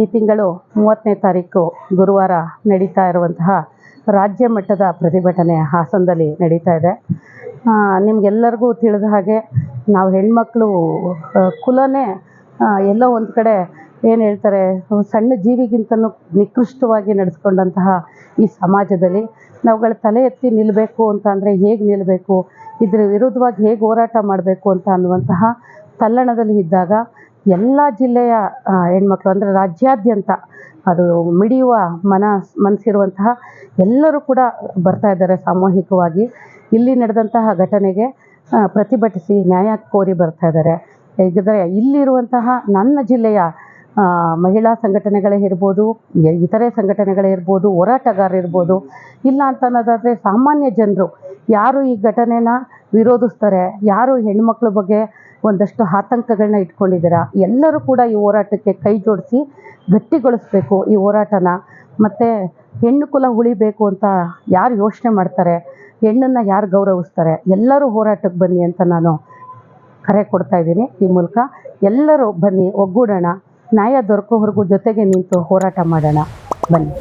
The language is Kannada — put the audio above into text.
ಈ ತಿಂಗಳು ಮೂವತ್ತನೇ ತಾರೀಕು ಗುರುವಾರ ನಡೀತಾ ಇರುವಂತಹ ರಾಜ್ಯ ಮಟ್ಟದ ಪ್ರತಿಭಟನೆ ಹಾಸನದಲ್ಲಿ ನಡೀತಾ ಇದೆ. ನಿಮಗೆಲ್ಲರಿಗೂ ತಿಳಿದ ಹಾಗೆ ನಾವು ಹೆಣ್ಮಕ್ಳು ಕುಲನೇ ಎಲ್ಲ ಒಂದು ಕಡೆ ಏನು ಹೇಳ್ತಾರೆ, ಸಣ್ಣ ಜೀವಿಗಿಂತನೂ ನಿಕೃಷ್ಟವಾಗಿ ನಡೆಸ್ಕೊಂಡಂತಹ ಈ ಸಮಾಜದಲ್ಲಿ ನಾವುಗಳ ತಲೆ ಎತ್ತಿ ನಿಲ್ಲಬೇಕು ಅಂತ ಅಂದರೆ ಹೇಗೆ ನಿಲ್ಲಬೇಕು ಇದ್ರ ವಿರುದ್ಧವಾಗಿ ಹೇಗೆ ಹೋರಾಟ ಮಾಡಬೇಕು ಅಂತ ಅನ್ನುವಂತಹ ತಲ್ಲಣದಲ್ಲಿ ಇದ್ದಾಗ ಎಲ್ಲ ಜಿಲ್ಲೆಯ ಹೆಣ್ಮಕ್ಳು ಅಂದರೆ ರಾಜ್ಯಾದ್ಯಂತ ಅದು ಮಿಡಿಯುವ ಮನ, ಮನಸ್ಸಿರುವಂತಹ ಎಲ್ಲರೂ ಕೂಡ ಬರ್ತಾ ಇದ್ದಾರೆ ಸಾಮೂಹಿಕವಾಗಿ. ಇಲ್ಲಿ ನಡೆದಂತಹ ಘಟನೆಗೆ ಪ್ರತಿಭಟಿಸಿ ನ್ಯಾಯ ಕೋರಿ ಬರ್ತಾ ಇದ್ದಾರೆ. ಹೇಗಿದ್ರೆ ಇಲ್ಲಿರುವಂತಹ ನನ್ನ ಜಿಲ್ಲೆಯ ಮಹಿಳಾ ಸಂಘಟನೆಗಳೇ ಇರ್ಬೋದು ಇತರೆ ಸಂಘಟನೆಗಳೇ ಇರ್ಬೋದು ಹೋರಾಟಗಾರರಿರ್ಬೋದು ಇಲ್ಲ ಅಂತ ಅನ್ನೋದಾದರೆ ಸಾಮಾನ್ಯ ಜನರು ಯಾರು ಈ ಘಟನೆನ ವಿರೋಧಿಸ್ತಾರೆ. ಯಾರು ಹೆಣ್ಮಕ್ಳ ಬಗ್ಗೆ ಒಂದಷ್ಟು ಆತಂಕಗಳನ್ನ ಇಟ್ಕೊಂಡಿದ್ದೀರಾ? ಎಲ್ಲರೂ ಕೂಡ ಈ ಹೋರಾಟಕ್ಕೆ ಕೈ ಜೋಡಿಸಿ ಗಟ್ಟಿಗೊಳಿಸ್ಬೇಕು ಈ ಹೋರಾಟನ. ಮತ್ತು ಹೆಣ್ಣು ಕುಲ ಉಳಿಬೇಕು ಅಂತ ಯಾರು ಯೋಚನೆ ಮಾಡ್ತಾರೆ? ಹೆಣ್ಣನ್ನು ಯಾರು ಗೌರವಿಸ್ತಾರೆ? ಎಲ್ಲರೂ ಹೋರಾಟಕ್ಕೆ ಬನ್ನಿ ಅಂತ ನಾನು ಕರೆ ಕೊಡ್ತಾ ಇದ್ದೀನಿ. ಈ ಮೂಲಕ ಎಲ್ಲರೂ ಬನ್ನಿ, ಒಗ್ಗೂಡೋಣ. ನ್ಯಾಯ ದೊರಕೋವರೆಗೂ ಜೊತೆಗೆ ನಿಂತು ಹೋರಾಟ ಮಾಡೋಣ. ಬನ್ನಿ.